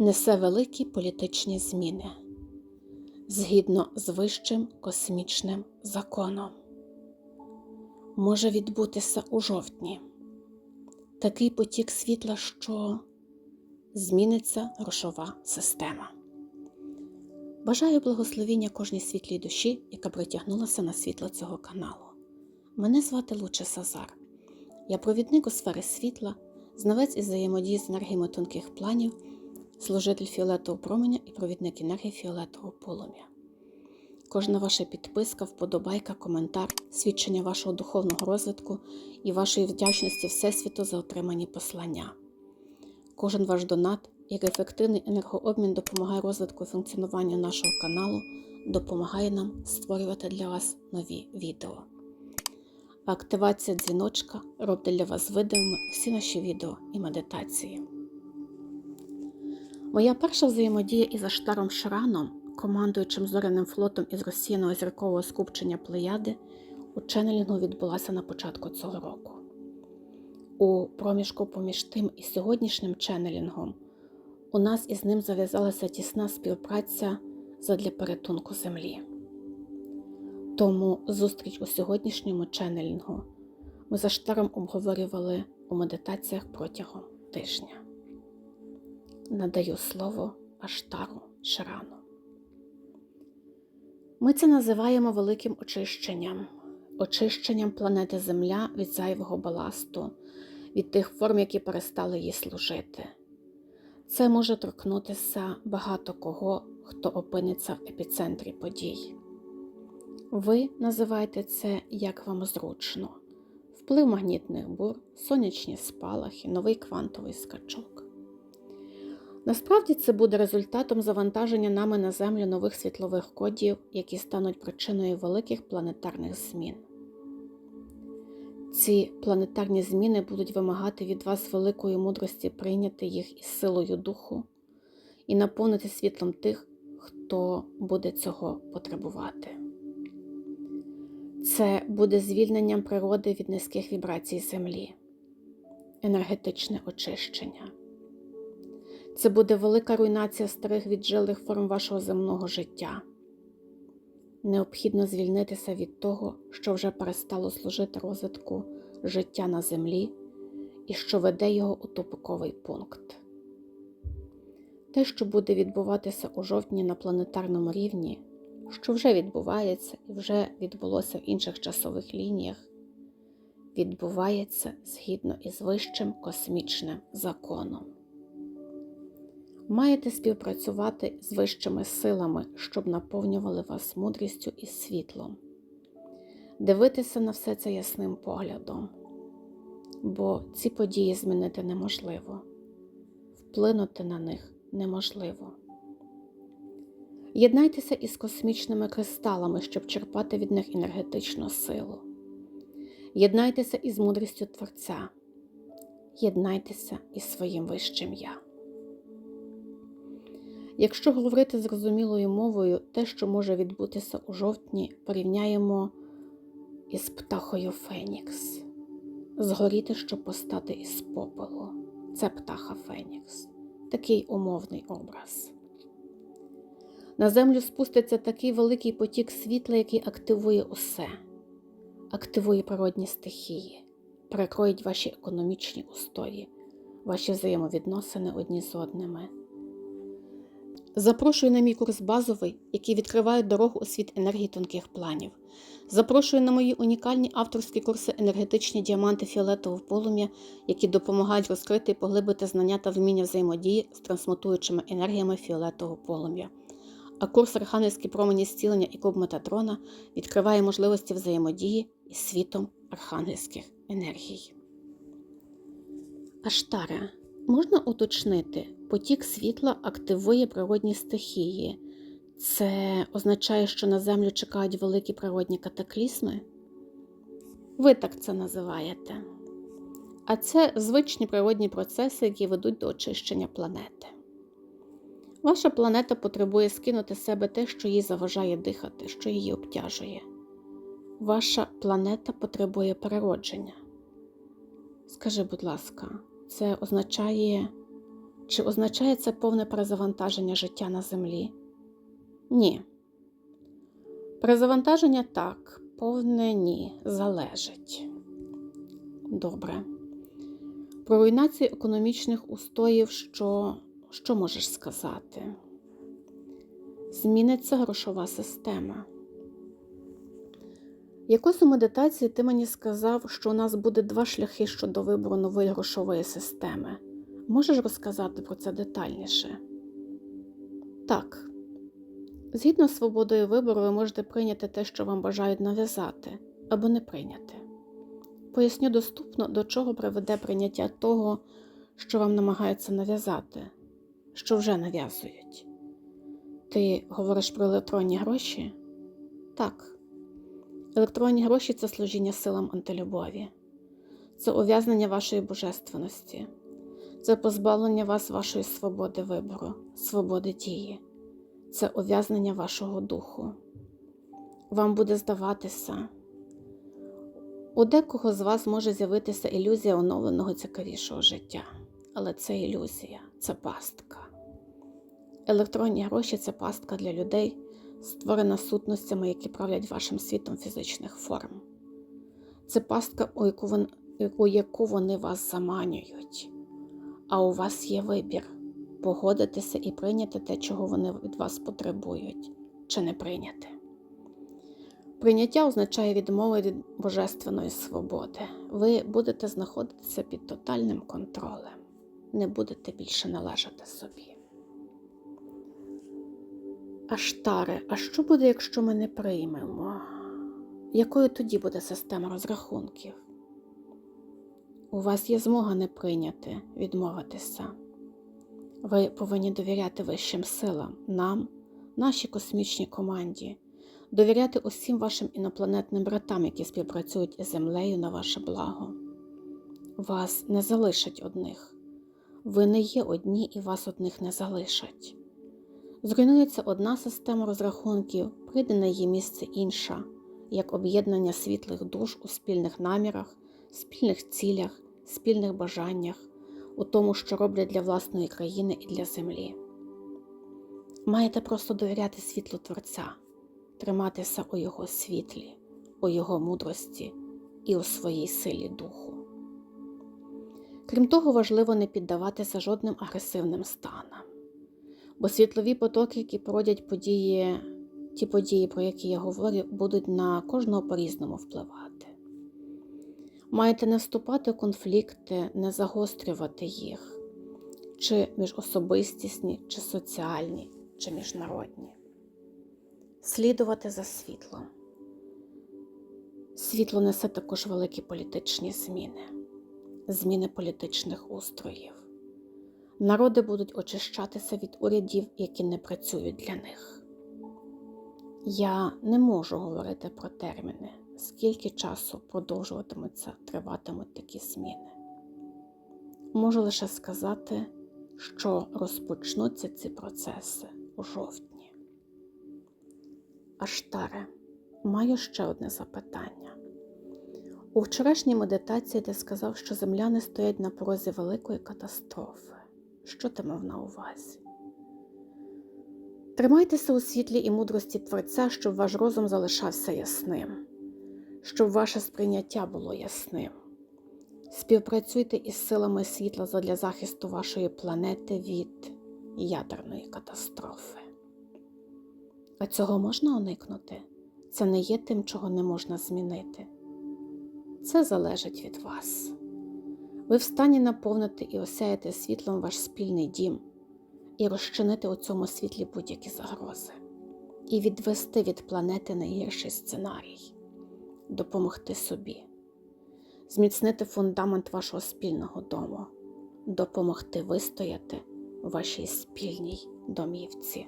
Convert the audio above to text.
несе великі політичні зміни згідно з вищим космічним законом. Може відбутися у жовтні такий потік світла, що зміниться грошова система. Бажаю благословіння кожній світлій душі, яка притягнулася на світло цього каналу. Мене звати Луче Сазар. Я провідник у сфери світла, знавець із взаємодії з енергіями тонких планів, служитель фіолетового променя і провідник енергії фіолетового полум'я. Кожна ваша підписка, вподобайка, коментар, свідчення вашого духовного розвитку і вашої вдячності Всесвіту за отримані послання. Кожен ваш донат, як ефективний енергообмін допомагає розвитку і функціонуванню нашого каналу, допомагає нам створювати для вас нові відео. Активація дзвіночка робить для вас видимими всі наші відео і медитації. Моя перша взаємодія із Аштаром Шраном, командуючим зоряним флотом із розсіяного зіркового скупчення Плеяди, у ченнелінгу відбулася на початку цього року. У проміжку поміж тим і сьогоднішнім ченнелінгом у нас із ним зав'язалася тісна співпраця задля порятунку землі. Тому зустріч у сьогоднішньому ченнелінгу ми за штаром обговорювали у медитаціях протягом тижня. Надаю слово Аштару Шарану. Ми це називаємо великим очищенням, очищенням планети Земля від зайвого баласту, від тих форм, які перестали їй служити. Це може торкнутися багато кого, хто опиниться в епіцентрі подій. Ви називаєте це як вам зручно: вплив магнітних бур, сонячні спалахи, новий квантовий скачок. Насправді це буде результатом завантаження нами на Землю нових світлових кодів, які стануть причиною великих планетарних змін. Ці планетарні зміни будуть вимагати від вас великої мудрості прийняти їх із силою духу і наповнити світлом тих, хто буде цього потребувати. Це буде звільненням природи від низьких вібрацій Землі, енергетичне очищення. Це буде велика руйнація старих віджилих форм вашого земного життя. Необхідно звільнитися від того, що вже перестало служити розвитку життя на землі і що веде його у тупиковий пункт. Те, що буде відбуватися у жовтні на планетарному рівні, що вже відбувається і вже відбулося в інших часових лініях, відбувається згідно із вищим космічним законом. Маєте співпрацювати з вищими силами, щоб наповнювали вас мудрістю і світлом, дивитися на все це ясним поглядом, бо ці події змінити неможливо, вплинути на них неможливо. Єднайтеся із космічними кристалами, щоб черпати від них енергетичну силу. Єднайтеся із мудрістю Творця, єднайтеся із своїм вищим я. Якщо говорити зрозумілою мовою, те, що може відбутися у жовтні, порівняємо із птахою Фенікс. Згоріти, щоб постати із попелу. Це птаха Фенікс, такий умовний образ. На землю спуститься такий великий потік світла, який активує усе, активує природні стихії, перекроїть ваші економічні устої, ваші взаємовідносини одні з одними. Запрошую на мій курс базовий, який відкриває дорогу у світ енергії тонких планів. Запрошую на мої унікальні авторські курси енергетичні діаманти фіолетового полум'я, які допомагають розкрити і поглибити знання та вміння взаємодії з трансмутуючими енергіями фіолетового полум'я. А курс Архангельські промені зцілення і клуб Метатрона відкриває можливості взаємодії із світом архангельських енергій. Аштаре. Можна уточнити, потік світла активує природні стихії. Це означає, що на Землю чекають великі природні катаклізми? Ви так це називаєте. А це звичні природні процеси, які ведуть до очищення планети. Ваша планета потребує скинути з себе те, що їй заважає дихати, що її обтяжує. Ваша планета потребує переродження. Скажи, будь ласка, це означає Чи означає це повне перезавантаження життя на землі? Ні. Перезавантаження так, повне ні, залежить. Добре. Про руйнацію економічних устоїв, що, що можеш сказати? Зміниться грошова система. Якось у медитації ти мені сказав, що у нас буде два шляхи щодо вибору нової грошової системи. Можеш розказати про це детальніше? Так. Згідно з свободою вибору, ви можете прийняти те, що вам бажають нав'язати, або не прийняти. Поясню доступно, до чого приведе прийняття того, що вам намагаються нав'язати, що вже нав'язують. Ти говориш про електронні гроші? Так. Електронні гроші це служіння силам антилюбові, це ув'язнення вашої божественності, це позбавлення вас вашої свободи вибору, свободи дії, це ув'язнення вашого духу. Вам буде здаватися. У декого з вас може з'явитися ілюзія оновленого цікавішого життя, але це ілюзія, це пастка. Електронні гроші це пастка для людей, створена сутностями, які правлять вашим світом фізичних форм. Це пастка, у яку, вони вас заманюють. А у вас є вибір погодитися і прийняти те, чого вони від вас потребують, чи не прийняти. Прийняття означає відмову від божественної свободи. Ви будете знаходитися під тотальним контролем, не будете більше належати собі. Аштаре, а що буде, якщо ми не приймемо? Якою тоді буде система розрахунків? У вас є змога не прийняти, відмовитися. Ви повинні довіряти вищим силам, нам, нашій космічній команді, довіряти усім вашим інопланетним братам, які співпрацюють із землею на ваше благо. Вас не залишать одних. Ви не є одні і вас одних не залишать. Зруйнується одна система розрахунків, прийде на її місце інша, як об'єднання світлих душ у спільних намірах, спільних цілях, спільних бажаннях, у тому, що роблять для власної країни і для землі. Маєте просто довіряти світлу Творця, триматися у Його світлі, у Його мудрості і у своїй силі духу. Крім того, важливо не піддаватися жодним агресивним станам бо світлові потоки, які породять події, ті події, про які я говорю, будуть на кожного по-різному впливати. Маєте не вступати в конфлікти, не загострювати їх, чи міжособистісні, чи соціальні, чи міжнародні. Слідувати за світлом. Світло несе також великі політичні зміни, зміни політичних устроїв. Народи будуть очищатися від урядів, які не працюють для них. Я не можу говорити про терміни, скільки часу продовжуватимуться, триватимуть такі зміни. Можу лише сказати, що розпочнуться ці процеси у жовтні. Аштаре, маю ще одне запитання. У вчорашній медитації ти сказав, що земляни стоять на порозі великої катастрофи. Що ти мав на увазі? Тримайтеся у світлі і мудрості Творця, щоб ваш розум залишався ясним, щоб ваше сприйняття було ясним. Співпрацюйте із силами світла задля захисту вашої планети від ядерної катастрофи. А цього можна уникнути? Це не є тим, чого не можна змінити. Це залежить від вас. Ви встані наповнити і осяяти світлом ваш спільний дім, і розчинити у цьому світлі будь-які загрози, і відвести від планети найгірший сценарій, допомогти собі, зміцнити фундамент вашого спільного дому, допомогти вистояти вашій спільній домівці.